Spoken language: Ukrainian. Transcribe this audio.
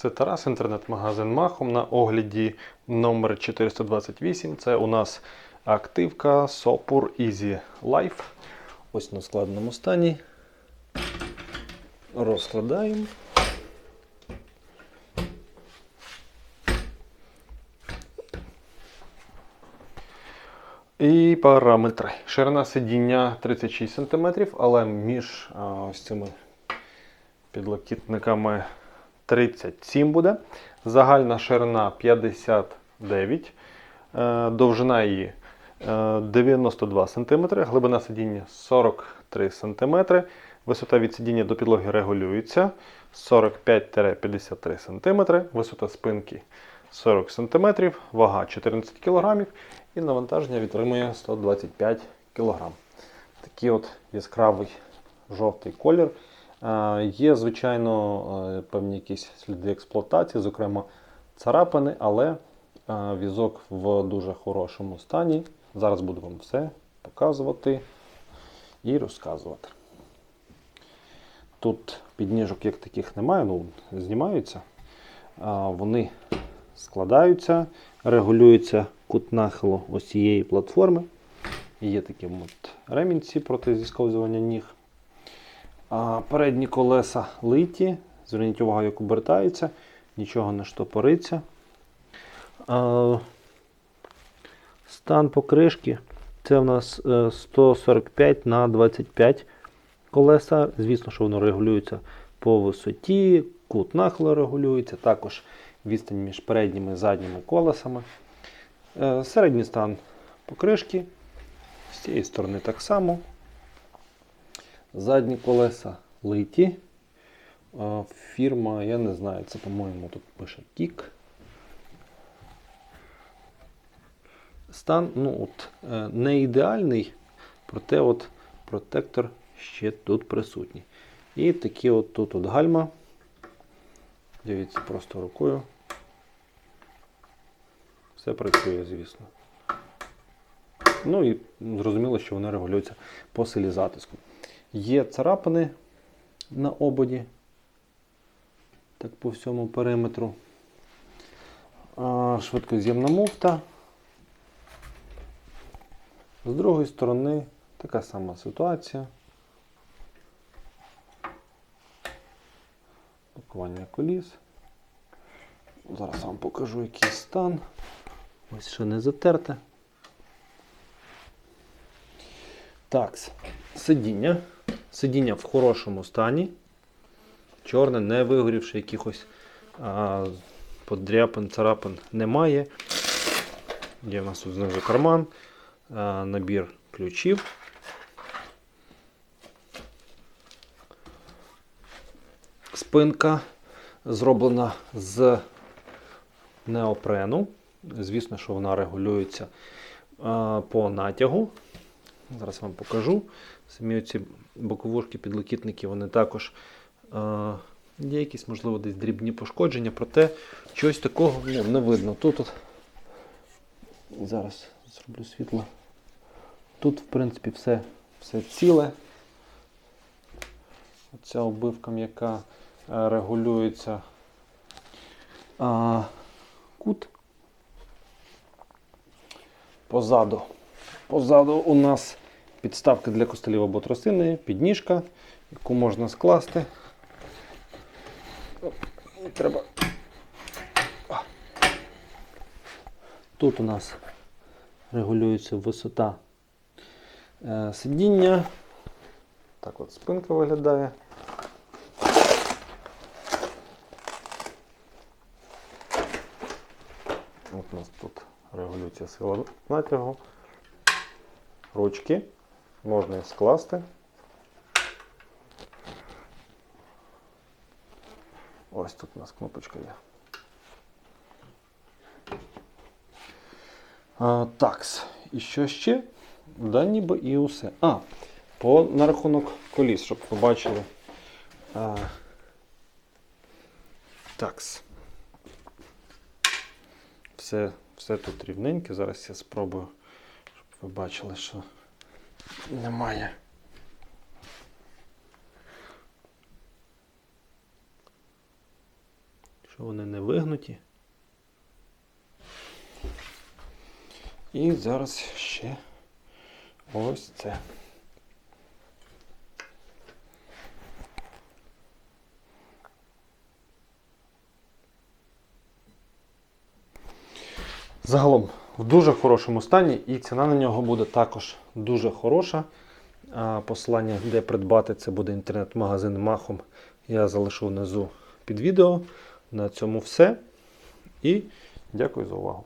Це Тарас, інтернет-магазин Махом на огляді номер 428. Це у нас активка Sopur Easy Life. Ось на складеному стані. Розкладаємо. І параметри. Ширина сидіння 36 см, але між а, ось цими підлокітниками 37 буде. Загальна ширина 59, е, довжина її е, 92 см, глибина сидіння 43 см, висота від сидіння до підлоги регулюється. 45-53 см, висота спинки 40 см, вага 14 кг і навантаження відтримує 125 кг. Такий от яскравий жовтий колір. Є, звичайно, е, певні якісь сліди експлуатації, зокрема царапини, але е, візок в дуже хорошому стані. Зараз буду вам все показувати і розказувати. Тут підніжок як таких немає, ну, знімаються. Вони складаються, регулюється кут нахилу ось цієї платформи. Є такі от ремінці проти зісковзування ніг. Передні колеса литі. Зверніть увагу, як обертаються, нічого не штопориться. Стан покришки це у нас е, 145 на 25 колеса. Звісно, що воно регулюється по висоті, кут нахилу регулюється, також відстань між передніми і задніми колесами. Е, Середній стан покришки. З цієї сторони так само. Задні колеса литі. Фірма, я не знаю, це, по-моєму, тут пише Кік. Стан ну, от, е, не ідеальний, проте от протектор ще тут присутній. І такі от тут от гальма. Дивіться просто рукою. Все працює, звісно. Ну і зрозуміло, що вони регулюються по силі затиску. Є царапини на ободі, так по всьому периметру. Швидкоз'ємна муфта. З другої сторони така сама ситуація. Блокування коліс. Зараз вам покажу який стан. Ось ще не затерте. Так, сидіння. Сидіння в хорошому стані. Чорне, не вигорівши якихось а, подряпин, царапин немає. Є в нас тут знизу карман, а, набір ключів. Спинка зроблена з неопрену. Звісно, що вона регулюється а, по натягу. Зараз вам покажу. Самі ці боковушки, підлокітники, вони також а, є якісь, можливо, десь дрібні пошкодження, проте чогось такого ну, не видно. Тут от, зараз зроблю світло. Тут, в принципі, все, все ціле. Оця оббивка м'яка е, регулюється а, кут. Позаду. Позаду у нас підставка для костелів або тросини, підніжка, яку можна скласти. Треба. Тут у нас регулюється висота е, сидіння. Так от спинка виглядає. От у нас тут регулюється сила натягу. Ручки. Можна їх скласти. Ось тут у нас кнопочка є. Такс. І що ще? Да ніби і усе. А, по на рахунок коліс, щоб ви бачили. Такс. Все, все тут рівненьке. Зараз я спробую, ви бачили, що немає. що вони не вигнуті. І зараз ще ось це. Загалом в дуже хорошому стані, і ціна на нього буде також дуже хороша. Посилання, де придбати, це буде інтернет-магазин Махом. Я залишу внизу під відео. На цьому все. І дякую за увагу.